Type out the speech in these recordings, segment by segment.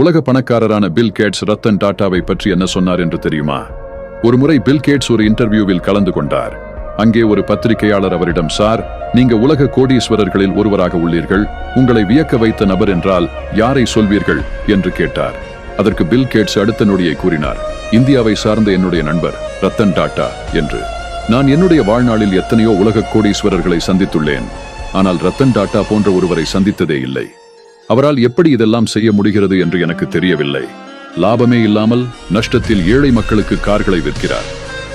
உலக பணக்காரரான Bill Gates Ratan டாட்டாவை பற்றி என்ன சொன்னார் என்று தெரியுமா? ஒருமுறை பில் கேட்ஸ் ஒரு இன்டர்வியூவில் கலந்து கொண்டார். அங்கே ஒரு பத்திரிகையாளர் அவரிடம் சார் நீங்க உலக கோடீஸ்வரர்களில் ஒருவராக உள்ளீர்கள். உங்களை வியக்க வைத்த நபர் என்றால் யாரை சொல்வீர்கள்? என்று கேட்டார். அதற்கு பில் கேட்ஸ் அடுத்த நொடியை கூறினார் இந்தியாவை சார்ந்த என்னுடைய நண்பர் ரத்தன் டாட்டா என்று. நான் என்னுடைய வாழ்நாளில் எத்தனையோ உலக கோடீஸ்வரர்களை சந்தித்துள்ளேன். ஆனால் ரத்தன் டாட்டா போன்ற ஒருவரை சந்தித்ததே இல்லை. அவரால் எப்படி இதெல்லாம் செய்ய முடிகிறது என்று எனக்கு தெரியவில்லை. லாபமே இல்லாமல் நஷ்டத்தில் ஏழை மக்களுக்கு கார்களை விற்கிறார்.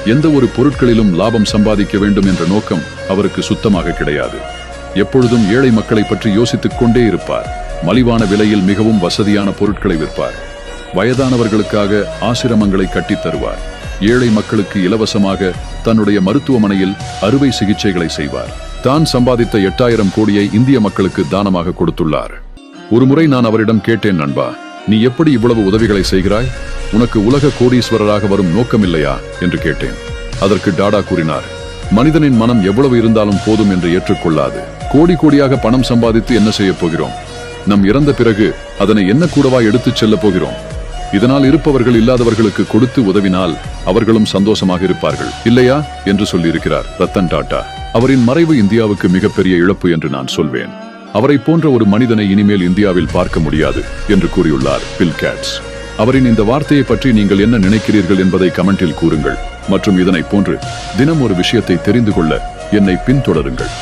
எந்த ஒரு பொருட்களிலும் லாபம் சம்பாதிக்க வேண்டும் என்ற நோக்கம் அவருக்கு சுத்தமாக கிடையாது. எப்பொழுதும் ஏழை மக்களை பற்றி யோசித்துக் கொண்டே இருப்பார். மலிவான விலையில் மிகவும் வசதியான பொருட்களை விற்பார். வயதானவர்களுக்காக ஆசிரமங்களை கட்டித் தருவார். ஏழை மக்களுக்கு இலவசமாக தன்னுடைய மருத்துவமனையில் அறுவை சிகிச்சைகளை செய்வார். தான் சம்பாதித்த எட்டாயிரம் கோடியை இந்திய மக்களுக்கு தானமாக கொடுத்துள்ளார். ஒருமுறை நான் அவரிடம் கேட்டேன் நண்பா. நீ எப்படி இவ்வளவு உதவிகளை செய்கிறாய்? உனக்கு உலக கோடீஸ்வரராக வரும் நோக்கம் இல்லையா என்று கேட்டேன். அதற்கு டாடா கூறினார் மனிதனின் மனம் எவ்வளவு இருந்தாலும் போதும் என்று ஏற்றுக்கொள்ளாது. கோடி கோடியாக பணம் சம்பாதித்து என்ன செய்யப் போகிறோம்? நம் இறந்த பிறகு அதனை என்ன கூடவா எடுத்துச் செல்லப் போகிறோம்? இதனால் இருப்பவர்கள் இல்லாதவர்களுக்கு கொடுத்து உதவினால் அவர்களும் சந்தோஷமாக இருப்பார்கள். இல்லையா? என்று சொல்லியிருக்கிறார் ரத்தன் டாட்டா. அவரின் மறைவு இந்தியாவுக்கு மிகப்பெரிய இழப்பு என்று நான் சொல்வேன். அவரை போன்ற ஒரு மனிதனை இனிமேல் இந்தியாவில் பார்க்க முடியாது என்று கூறியுள்ளார் பில் கேட்ஸ். அவரின் இந்த வார்த்தையை பற்றி நீங்கள் என்ன நினைக்கிறீர்கள் என்பதை கமெண்டில் கூறுங்கள். மற்றும் இதனை போன்று தினம் ஒரு விஷயத்தை தெரிந்து கொள்ள என்னை பின்தொடருங்கள்.